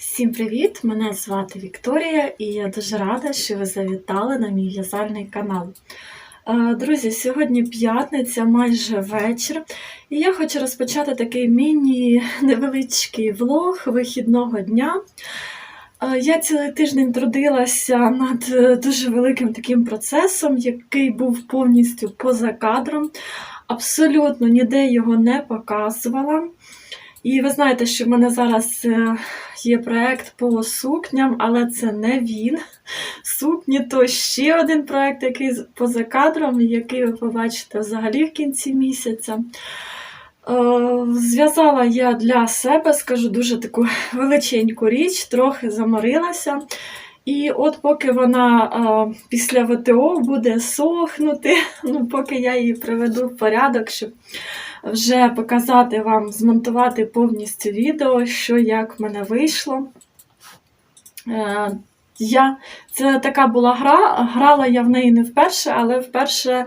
Всім привіт! Мене звати Вікторія, і я дуже рада, що ви завітали на мій в'язальний канал. Е, Друзі, сьогодні п'ятниця, майже вечір, і я хочу розпочати такий міні-невеличкий влог вихідного дня. Е, Я цілий тиждень трудилася над е, дуже великим таким процесом, який був повністю поза кадром. Абсолютно ніде його не показувала. І ви знаєте, що в мене зараз е, є проєкт по сукням, але це не він. Сукні то ще один проєкт, який поза кадром, який ви побачите взагалі в кінці місяця. Е, Зв'язала я для себе, скажу, дуже таку величеньку річ, трохи заморилася. І от поки вона е, після ВТО буде сохнути, ну, поки я її приведу в порядок, щоб вже показати вам, змонтувати повністю відео, що як в мене вийшло. Е, я, це така була гра, грала я в неї не вперше, але вперше е,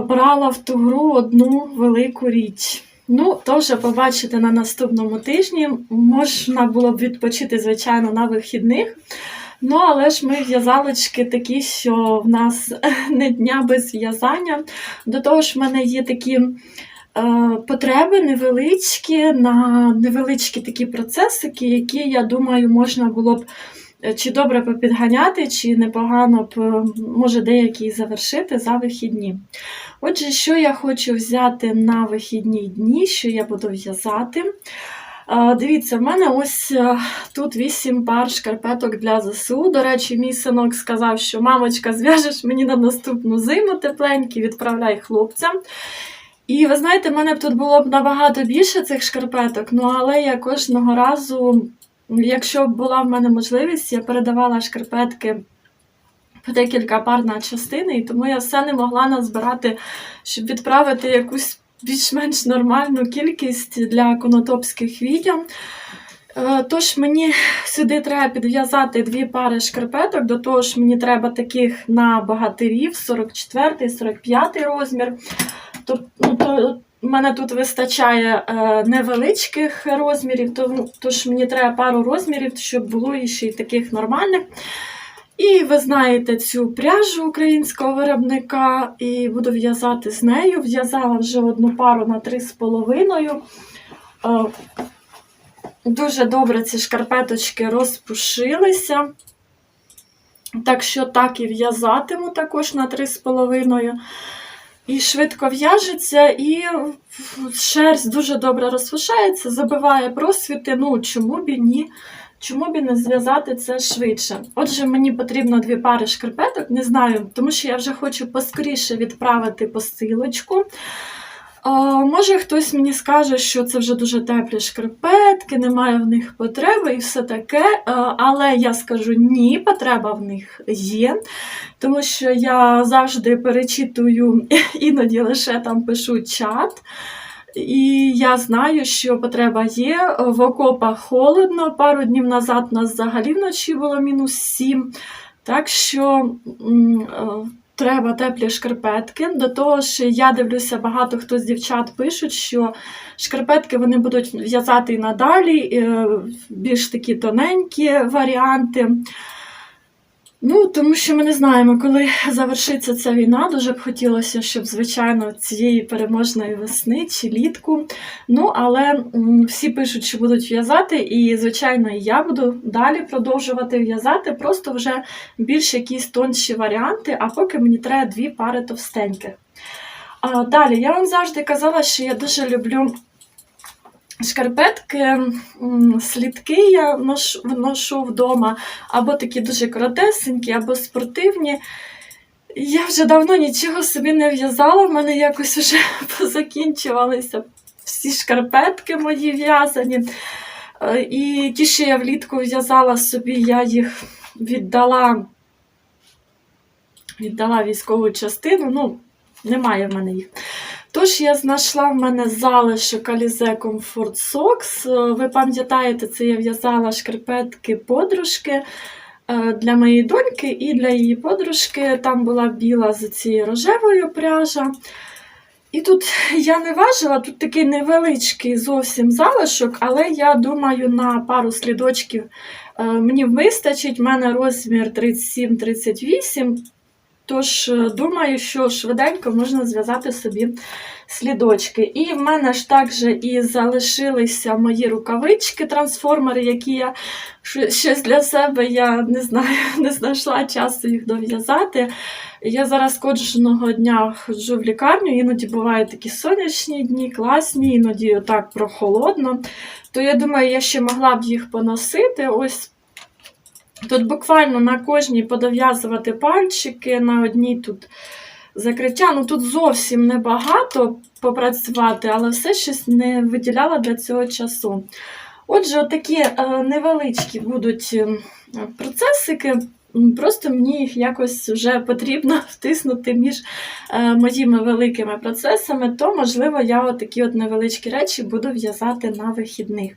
брала в ту гру одну велику річ. Ну, то вже побачите на наступному тижні. Можна було б відпочити, звичайно, на вихідних. Ну, але ж ми в'язалочки такі, що в нас не дня без в'язання. До того ж, в мене є такі е, потреби невеличкі на невеличкі такі процесики, які, я думаю, можна було б чи добре попідганяти, чи непогано б, е, може, деякі завершити за вихідні. Отже, що я хочу взяти на вихідні дні, що я буду в'язати. Е, Дивіться, в мене ось е, тут 8 пар шкарпеток для ЗСУ. До речі, мій синок сказав, що мамочка, зв'яжеш мені на наступну зиму тепленькі, відправляй хлопцям. І ви знаєте, в мене б тут було б набагато більше цих шкарпеток, ну але я кожного разу, якщо була в мене можливість, я передавала шкарпетки по декілька пар на частини, і тому я все не могла назбирати, щоб відправити якусь більш-менш нормальну кількість для конотопських відео. Е, Тож мені сюди треба підв'язати дві пари шкарпеток, до того ж мені треба таких на богатирів 44 45 розмір. Тобто, в мене тут вистачає е, невеличких розмірів, тож мені треба пару розмірів, щоб було ще й таких нормальних. І ви знаєте цю пряжу українського виробника, і буду в'язати з нею. В'язала вже одну пару на 3,5. Е, Дуже добре ці шкарпеточки розпушилися. Так що так і в'язатиму також на 3,5. І швидко в'яжеться, і шерсть дуже добре розсушається, забиває просвіти. Ну, чому б і ні? Чому б і не зв'язати це швидше? Отже, мені потрібно дві пари шкарпеток, не знаю, тому що я вже хочу поскоріше відправити посилочку. А, може, хтось мені скаже, що це вже дуже теплі шкарпетки, немає в них потреби і все таке. А, але я скажу ні, потреба в них є, тому що я завжди перечитую, іноді лише там пишу чат. І я знаю, що потреба є. В окопах холодно. Пару днів назад у нас взагалі вночі було мінус 7. Так що е, треба теплі шкарпетки. До того ж, я дивлюся, багато хто з дівчат пишуть, що шкарпетки вони будуть в'язати і надалі, е, більш такі тоненькі варіанти. Ну, тому що ми не знаємо, коли завершиться ця війна. Дуже б хотілося, щоб, звичайно, цієї переможної весни чи літку. Ну, але всі пишуть, що будуть в'язати, і, звичайно, і я буду далі продовжувати в'язати, просто вже більш якісь тонші варіанти, а поки мені треба дві пари товстеньких. Далі, я вам завжди казала, що я дуже люблю шкарпетки, слідки я ношу, вдома, або такі дуже коротесенькі, або спортивні. Я вже давно нічого собі не в'язала, в мене якось вже позакінчувалися всі шкарпетки мої в'язані. Е, І ті, що я влітку в'язала собі, я їх віддала, віддала військову частину. Ну, немає в мене їх. Тож я знайшла в мене залишок Alize Comfort Socks. Е, Ви пам'ятаєте, це я в'язала шкарпетки подружки е, для моєї доньки і для її подружки. Там була біла з цією рожевою пряжа. І тут я не важила, тут такий невеличкий зовсім залишок, але я думаю, на пару слідочків е, мені вистачить. У мене розмір 37-38. Тож, е, думаю, що швиденько можна зв'язати собі слідочки. І в мене ж також і залишилися мої рукавички, трансформери, які я щось для себе я не знаю, не знайшла часу їх дов'язати. Я зараз кожного дня ходжу в лікарню, іноді бувають такі сонячні дні, класні, іноді так прохолодно. То я думаю, я ще могла б їх поносити. Ось тут буквально на кожній подов'язувати пальчики, на одній тут закриття. Ну тут зовсім небагато попрацювати, але все щось не виділяла для цього часу. Отже, такі е, невеличкі будуть е, процесики. Просто мені їх якось вже потрібно втиснути між е, моїми великими процесами, то, можливо, я отакі от невеличкі речі буду в'язати на вихідних.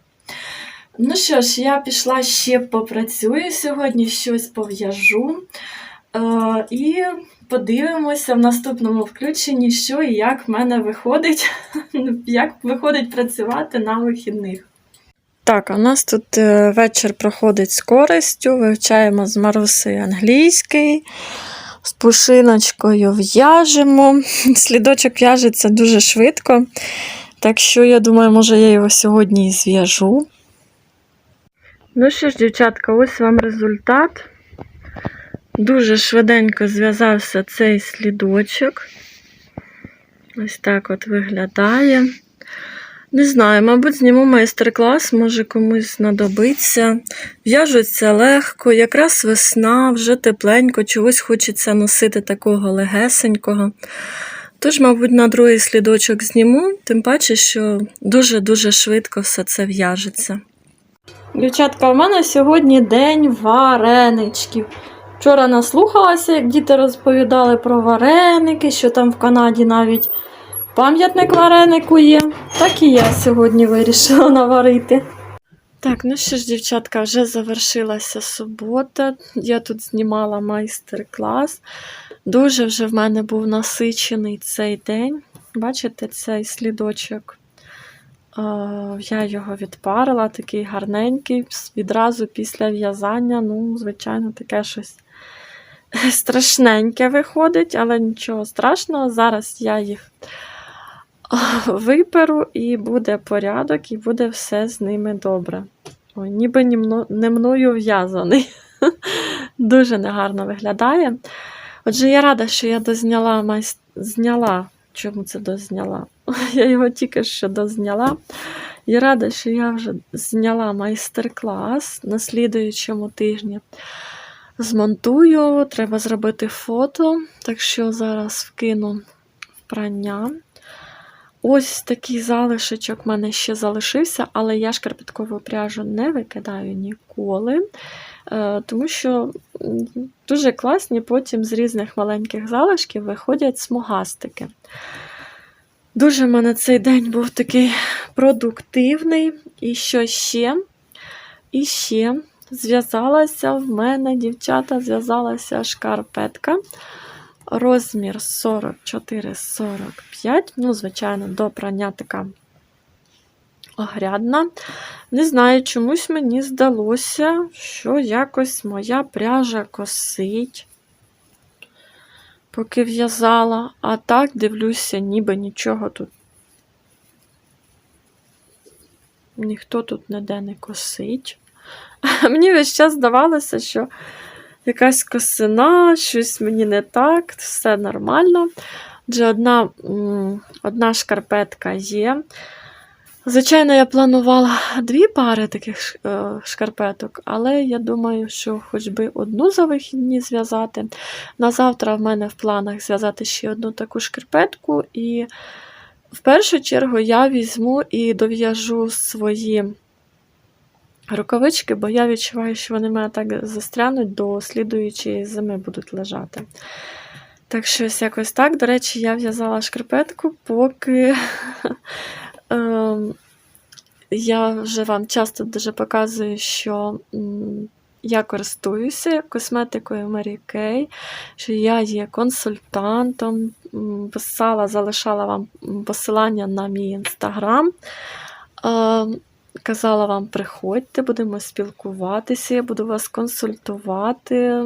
Ну що ж, я пішла ще попрацюю сьогодні, щось пов'яжу. Е, і подивимося в наступному включенні, що і як в мене виходить, як виходить працювати на вихідних. Так, у нас тут е, вечір проходить з користю. Вивчаємо з Марусею англійський, з пушиночкою в'яжемо. Слідочок в'яжеться дуже швидко. Так що, я думаю, може я його сьогодні і зв'яжу. Ну що ж, дівчатка, ось вам результат. Дуже швиденько зв'язався цей слідочок. Ось так от виглядає. Не знаю, мабуть, зніму майстер-клас, може комусь знадобиться. В'яжуться легко, якраз весна, вже тепленько, чогось хочеться носити такого легесенького. Тож, мабуть, на другий слідочок зніму, тим паче, що дуже-дуже швидко все це в'яжеться. Дівчатка, у мене сьогодні день вареничків. Вчора наслухалася, як діти розповідали про вареники, що там в Канаді навіть пам'ятник варенику є. Так і я сьогодні вирішила наварити. Так, ну що ж, дівчатка, вже завершилася субота. Я тут знімала майстер-клас. Дуже вже в мене був насичений цей день. Бачите, цей слідочок. Я його відпарила, такий гарненький, відразу після в'язання. Ну, звичайно, таке щось страшненьке виходить, але нічого страшного. Зараз я їх виперу і буде порядок, і буде все з ними добре. Ой, ніби не мно- не мною в'язаний. Дуже негарно виглядає. Отже, я рада, що я дозняла майс... зняла. Чому це дозняла? Я його тільки що дозняла. Я рада, що я вже зняла майстер-клас на слідуючому тижні. Змонтую, треба зробити фото, так що зараз вкину в. Ось такий залишечок в мене ще залишився, але я шкарпеткову пряжу не викидаю ніколи, е, тому що дуже класні потім з різних маленьких залишків виходять смугастики. Дуже в мене цей день був такий продуктивний. І що ще? І ще зв'язалася в мене, дівчата, зв'язалася шкарпетка. Розмір 44-45. Ну, звичайно, до прання така огрядна. Не знаю, чомусь мені здалося, що якось моя пряжа косить, поки в'язала. А так дивлюся, ніби нічого тут. Ніхто тут ніде не косить. Мені весь час здавалося, що якась косина, щось мені не так, все нормально. Адже одна, одна шкарпетка є. Звичайно, я планувала дві пари таких е, шкарпеток, але я думаю, що хоч би одну за вихідні зв'язати. На завтра в мене в планах зв'язати ще одну таку шкарпетку, і в першу чергу я візьму і дов'яжу свої рукавички, бо я відчуваю, що вони мене так застрянуть до слідуючої зими будуть лежати. Так що ось якось так. До речі, я в'язала шкарпетку, поки я вже вам часто дуже показую, що я користуюся косметикою Mary Kay, що я є консультантом. Писала, залишала вам посилання на мій інстаграм. Е, Казала вам, приходьте, будемо спілкуватися, я буду вас консультувати,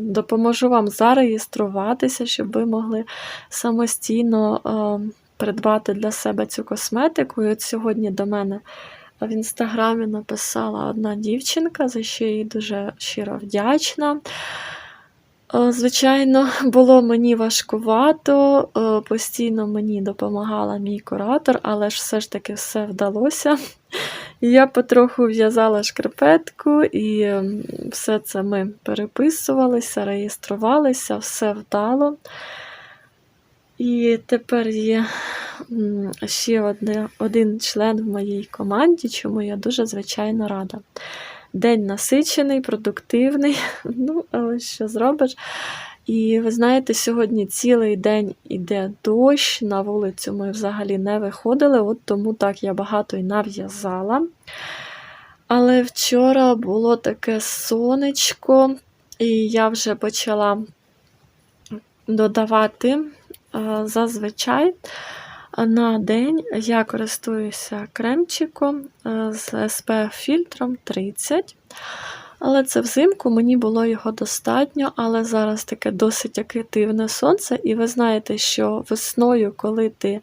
допоможу вам зареєструватися, щоб ви могли самостійно е, придбати для себе цю косметику. І от сьогодні до мене в інстаграмі написала одна дівчинка, за що їй дуже щиро вдячна. Е, Звичайно, було мені важкувато, е, постійно мені допомагала мій куратор, але ж все ж таки все вдалося. Я потроху в'язала шкарпетку, і все це ми переписувалися, реєструвалися, все вдало. І тепер є ще одне, один член в моїй команді, чому я дуже звичайно рада. День насичений, продуктивний, ну, але що зробиш. І ви знаєте, сьогодні цілий день іде дощ, на вулицю ми взагалі не виходили, от тому так я багато і нав'язала. Але вчора було таке сонечко, і я вже почала додавати зазвичай на день я користуюся кремчиком е, з SPF фільтром 30. Але це взимку мені було його достатньо, але зараз таке досить активне сонце, і ви знаєте, що весною, коли ти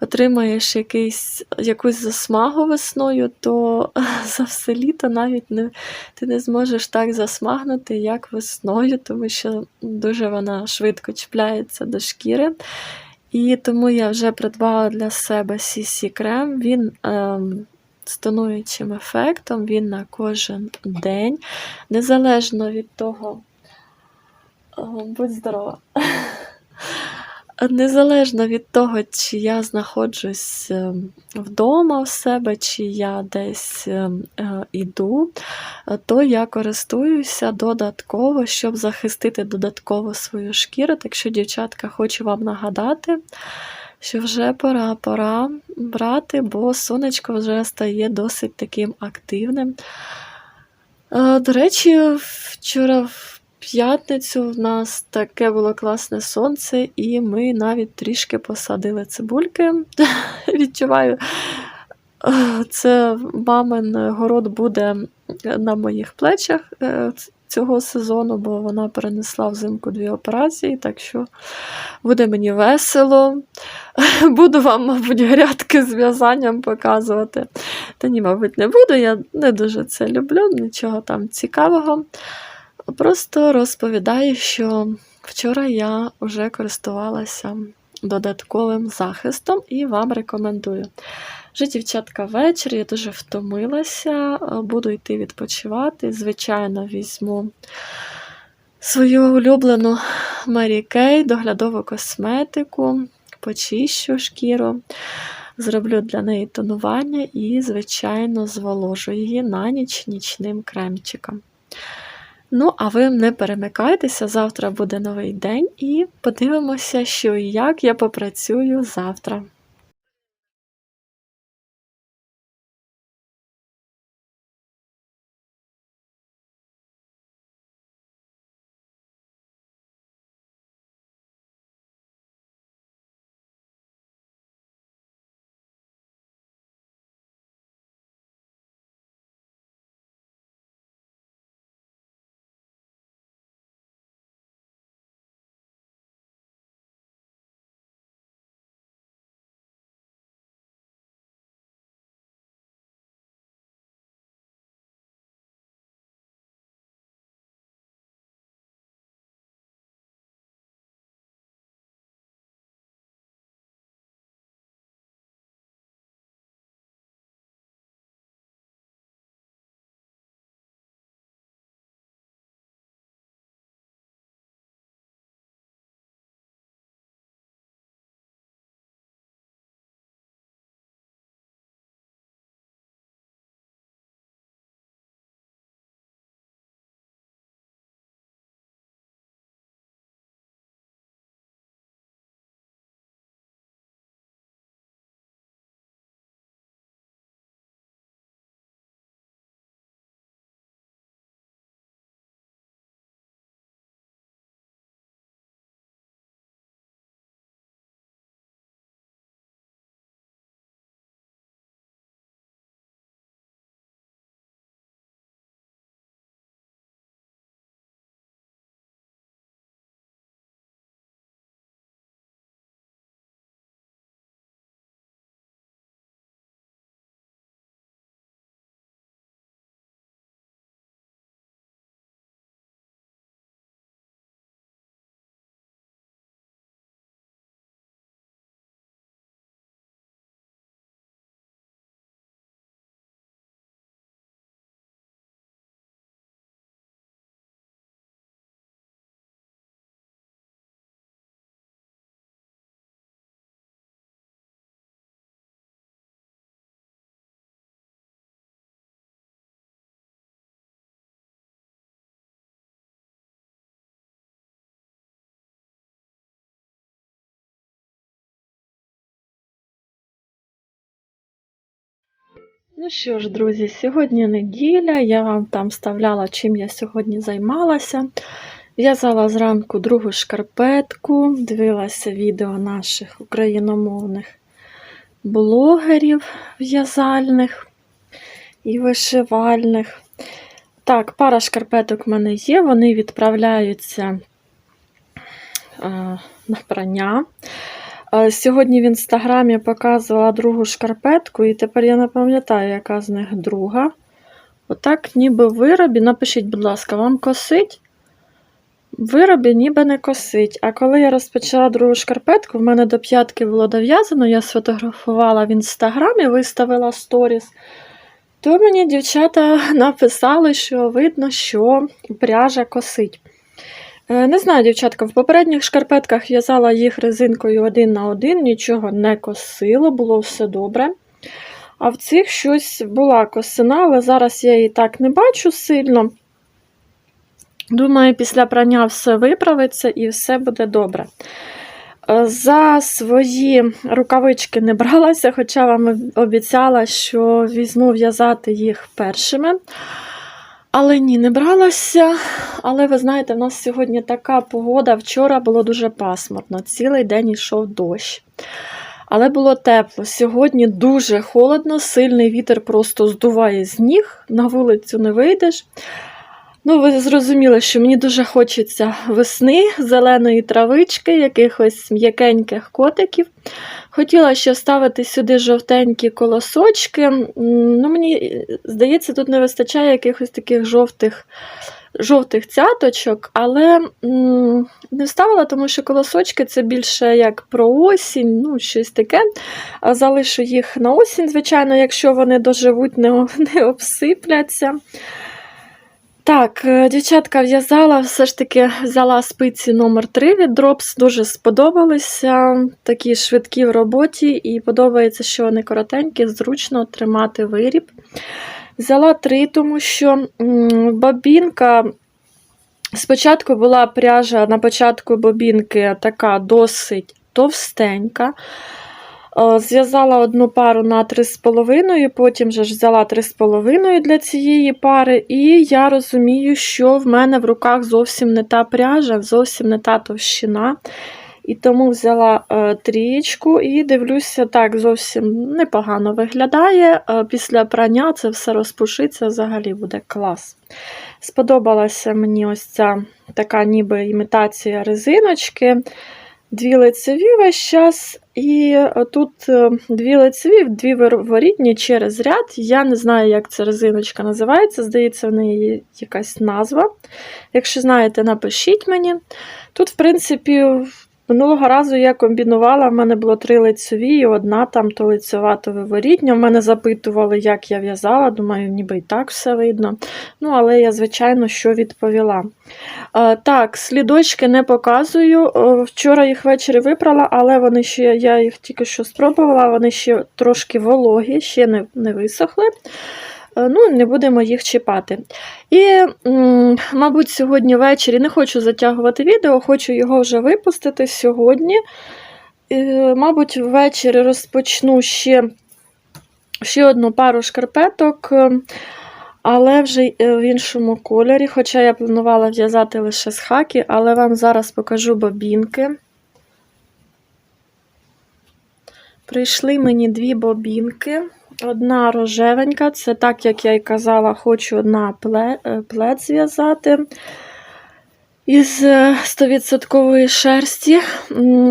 отримаєш якийсь, якусь засмагу весною, то за все літо навіть не, ти не зможеш так засмагнути, як весною, тому що дуже вона швидко чіпляється до шкіри. І тому я вже придбала для себе CC крем. Він ем, з тонуючим ефектом, він на кожен день, незалежно від того, будь здорова. Незалежно від того, чи я знаходжусь ем, вдома в себе, чи я десь е, іду, е, то я користуюся додатково, щоб захистити додатково свою шкіру. Так що, дівчатка, хочу вам нагадати, що вже пора, пора брати, бо сонечко вже стає досить таким активним. Е, До речі, вчора в п'ятницю в нас таке було класне сонце, і ми навіть трішки посадили цибульки. Відчуваю, е, це мамин город буде на моїх плечах е, цього сезону, бо вона перенесла взимку дві операції, так що буде мені весело. Буду вам, мабуть, грядки з в'язанням показувати. Та ні, мабуть, не буду. Я не дуже це люблю, нічого там цікавого. Просто розповідаю, що вчора я вже користувалася додатковим захистом і вам рекомендую. Вже, дівчатка, вечір, я дуже втомилася, буду йти відпочивати. Звичайно, візьму свою улюблену Mary Kay, доглядову косметику, почищу шкіру, зроблю для неї тонування і, звичайно, зволожу її на ніч нічним кремчиком. Ну, а ви не перемикайтеся, завтра буде новий день, і подивимося, що і як я попрацюю завтра. Ну що ж, друзі, сьогодні неділя. Я вам там вставляла, чим я сьогодні займалася. В'язала зранку другу шкарпетку, дивилася відео наших україномовних блогерів в'язальних і вишивальних. Так, пара шкарпеток в мене є, вони відправляються е, на прання. Сьогодні в інстаграмі показувала другу шкарпетку, і тепер я не пам'ятаю, яка з них друга. Отак, ніби виробі. Напишіть, будь ласка, вам косить? Виробі ніби не косить. А коли я розпочала другу шкарпетку, в мене до п'ятки було дов'язано, я сфотографувала в інстаграмі, виставила сторіс. То мені дівчата написали, що видно, що пряжа косить. Е, Не знаю, дівчатка, в попередніх шкарпетках в'язала їх резинкою один на один, нічого не косило, було все добре. А в цих щось була косина, але зараз я її так не бачу сильно. Думаю, після прання все виправиться і все буде добре. Е, За свої рукавички не бралася, хоча вам обіцяла, що візьму в'язати їх першими. Але ні, не бралася. Але ви знаєте, в нас сьогодні така погода. Вчора було дуже пасмурно, цілий день йшов дощ. Але було тепло. Сьогодні дуже холодно, сильний вітер просто здуває з ніг, на вулицю не вийдеш. Ну, ви зрозуміли, що мені дуже хочеться весни, зеленої травички, якихось м'якеньких котиків. Хотіла ще вставити сюди жовтенькі колосочки. Ну, мені здається, тут не вистачає якихось таких жовтих, жовтих цяточок, але м, не вставила, тому що колосочки це більше як про осінь, ну, щось таке. Залишу їх на осінь, звичайно, якщо вони доживуть, не, не обсипляться. Так, е, дівчатка в'язала, все ж таки взяла спиці номер 3 від Drops. Дуже сподобалися. Такі швидкі в роботі, і подобається, що вони коротенькі, зручно тримати виріб. Взяла 3, тому що бобінка. Спочатку була пряжа на початку бобінки така досить товстенька. Е, Зв'язала одну пару на 3,5, потім же ж взяла 3,5 для цієї пари, і я розумію, що в мене в руках зовсім не та пряжа, зовсім не та товщина. І тому взяла е, трієчку і дивлюся, так, зовсім непогано виглядає. Е, після прання це все розпушиться, взагалі буде клас. Сподобалася мені ось ця така ніби імітація резиночки. Дві лицеві весь час, і тут е, дві лицеві, дві ворітні через ряд. Я не знаю, як ця резиночка називається. Здається, в неї є якась назва. Якщо знаєте, напишіть мені. Тут, в принципі, минулого разу я комбінувала, в мене було три лицеві, і одна там то лицева, то виворітня. В мене запитували, як я в'язала. Думаю, ніби і так все видно. Ну, але я, звичайно, що відповіла. Е, Так, слідочки не показую. Е, Вчора їх ввечері випрала, але вони ще, я їх тільки що спробувала, вони ще трошки вологі, ще не, не висохли. Е, Ну, не будемо їх чіпати. І, мабуть, сьогодні ввечері не хочу затягувати відео, хочу його вже випустити сьогодні. Мабуть, ввечері розпочну ще, ще одну пару шкарпеток. е, але вже е, в іншому кольорі, хоча я планувала в'язати лише з хаки, але вам зараз покажу бобінки. Прийшли мені дві бобінки. Одна рожевенька, це так, як я й казала, хочу пле- е, плед зв'язати із е, 100% шерсті.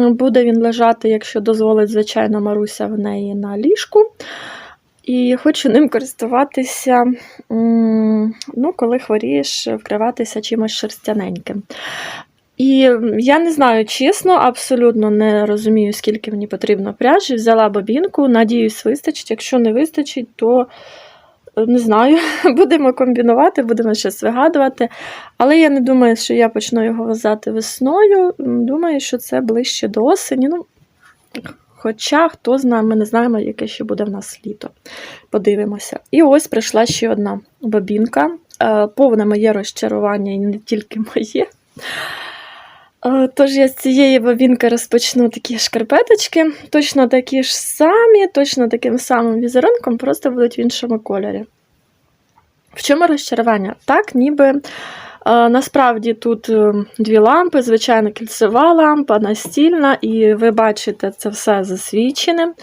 Буде він лежати, якщо дозволить, звичайно, Маруся в неї на ліжку. І хочу ним користуватися, ну, коли хворієш, вкриватися чимось шерстяненьким. І я не знаю, чесно, абсолютно не розумію, скільки мені потрібно пряжі. Взяла бобінку, надіюсь, вистачить. Якщо не вистачить, то е, не знаю, будемо комбінувати, будемо щось вигадувати. Але я не думаю, що я почну його в'язати весною. Думаю, що це ближче до осені. Ну, Хоча, хто знає, ми не знаємо, яке ще буде в нас літо. Подивимося. І ось прийшла ще одна бобінка. Е, Повне моє розчарування, і не тільки моє. Тож я з цієї бобінки розпочну такі шкарпеточки, точно такі ж самі, точно таким самим візерунком, просто будуть в іншому кольорі. В чому розчарування? Так, ніби насправді тут е, дві лампи, звичайно, кільцева лампа, настільна, і ви бачите це все засвічене.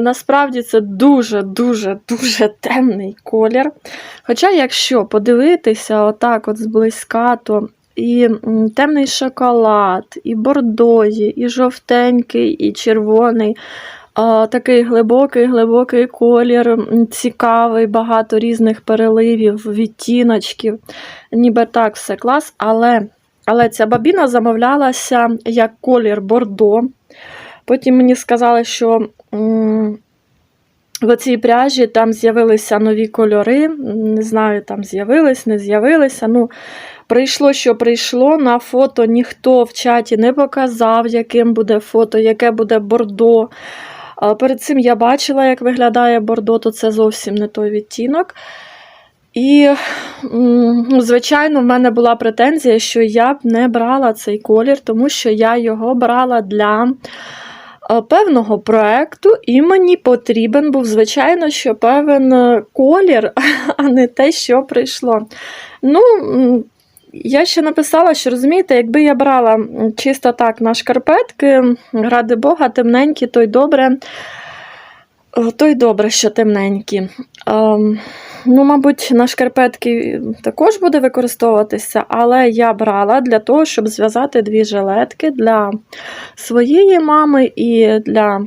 Насправді це дуже-дуже дуже темний колір. Хоча, якщо подивитися отак от зблизька, то і темний шоколад, і бордозі, і жовтенький, і червоний. Такий глибокий, глибокий колір, цікавий, багато різних переливів, відтіночків. Ніби так все клас, але, але ця бабіна замовлялася як колір бордо. Потім мені сказали, що в цій пряжі там з'явилися нові кольори. Не знаю, там з'явились, не з'явилися. Ну, Прийшло, що прийшло. На фото ніхто в чаті не показав, яким буде фото, яке буде бордо. Перед цим я бачила, як виглядає бордо, то це зовсім не той відтінок. І, звичайно, в мене була претензія, що я б не брала цей колір, тому що я його брала для е, певного проекту, і мені потрібен був, звичайно, що певен е, колір, а не те, що прийшло. Ну, я ще написала, що розумієте, якби я брала чисто так на шкарпетки, ради Бога, темненькі, то й добре. То й добре, що темненькі. Ем, ну, мабуть, на шкарпетки також буде використовуватися, але я брала для того, щоб зв'язати дві жилетки для своєї мами і для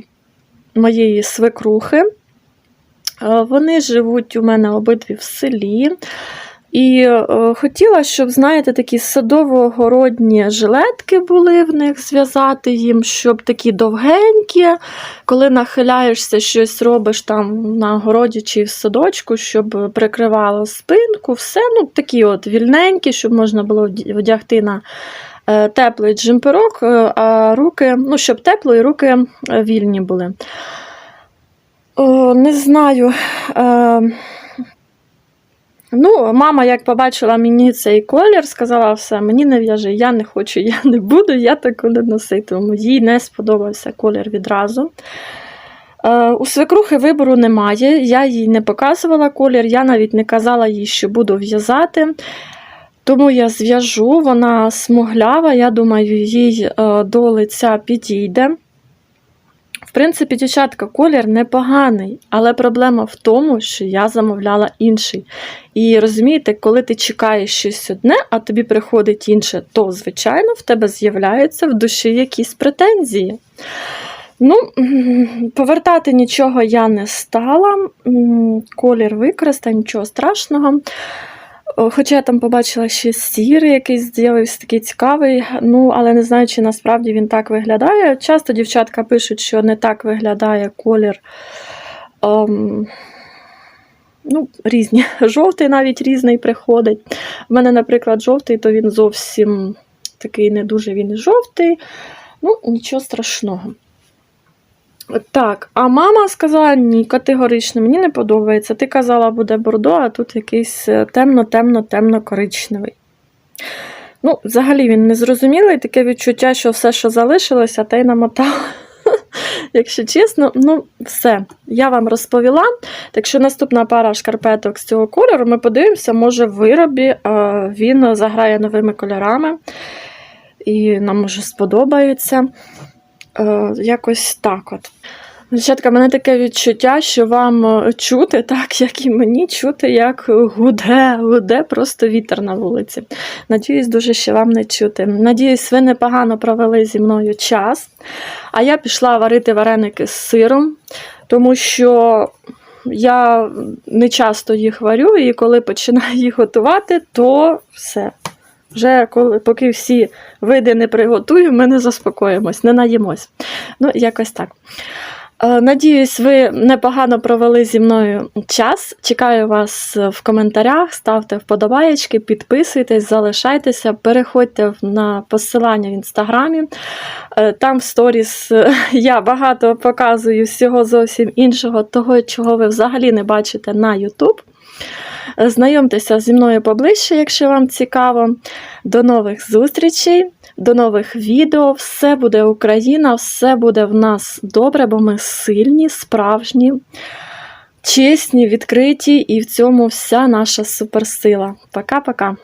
моєї свекрухи. Е, Вони живуть у мене обидві в селі. І е, хотіла, щоб, знаєте, такі садово-городні жилетки були в них, зв'язати їм, щоб такі довгенькі, коли нахиляєшся, щось робиш там на городі чи в садочку, щоб прикривало спинку, все ну, такі от вільненькі, щоб можна було вдягти на е, теплий джемперок, е, а руки, ну, щоб тепло і руки вільні були. О, не знаю. Ну, мама, як побачила мені цей колір, сказала, все, мені не в'яжи, я не хочу, я не буду, я таку не носитиму. Їй не сподобався колір відразу. Е, у свекрухи вибору немає, я їй не показувала колір, я навіть не казала їй, що буду в'язати. Тому я зв'яжу, вона смуглява, я думаю, їй е, до лиця підійде. В принципі, дівчатка, колір непоганий, але проблема в тому, що я замовляла інший. І розумієте, коли ти чекаєш щось одне, а тобі приходить інше, то, звичайно, в тебе з'являються в душі якісь претензії. Ну, повертати нічого я не стала. Колір використав, нічого страшного. Хоча я там побачила ще сірий, якийсь з'явився такий цікавий, ну, але не знаю, чи насправді він так виглядає. Часто дівчатка пишуть, що не так виглядає колір. Ем, ну, різні. Жовтий навіть різний приходить. У мене, наприклад, жовтий, то він зовсім такий не дуже він жовтий. Ну, нічого страшного. Так, а мама сказала ні, категорично, мені не подобається. Ти казала, буде бордо, а тут якийсь е, темно-темно-темно-коричневий. Ну, взагалі він незрозумілий, таке відчуття, що все, що залишилося, те й намотала. Якщо чесно, ну все, я вам розповіла. Так що наступна пара шкарпеток з цього кольору, ми подивимося, може в виробі е, він заграє новими кольорами. І нам може сподобається. Е, якось так от. Дівчатка, мене таке відчуття, що вам е, чути, так як і мені чути, як гуде, гуде просто вітер на вулиці. Надіюсь, дуже ще вам не чути. Надіюсь, ви непогано провели зі мною час. А я пішла варити вареники з сиром, тому що я не часто їх варю, і коли починаю їх готувати, то все. Вже коли, поки всі види не приготую, ми не заспокоїмось, не наїмось. Ну, якось так. Е, Надіюсь, ви непогано провели зі мною час. Чекаю вас в коментарях, ставте вподобаєчки, підписуйтесь, залишайтеся, переходьте на посилання в інстаграмі. Е, Там в сторіс е, я багато показую всього зовсім іншого, того, чого ви взагалі не бачите на YouTube. Знайомтеся зі мною поближче, якщо вам цікаво. До нових зустрічей, до нових відео. Все буде Україна, все буде в нас добре, бо ми сильні, справжні, чесні, відкриті, і в цьому вся наша суперсила. Пока-пока.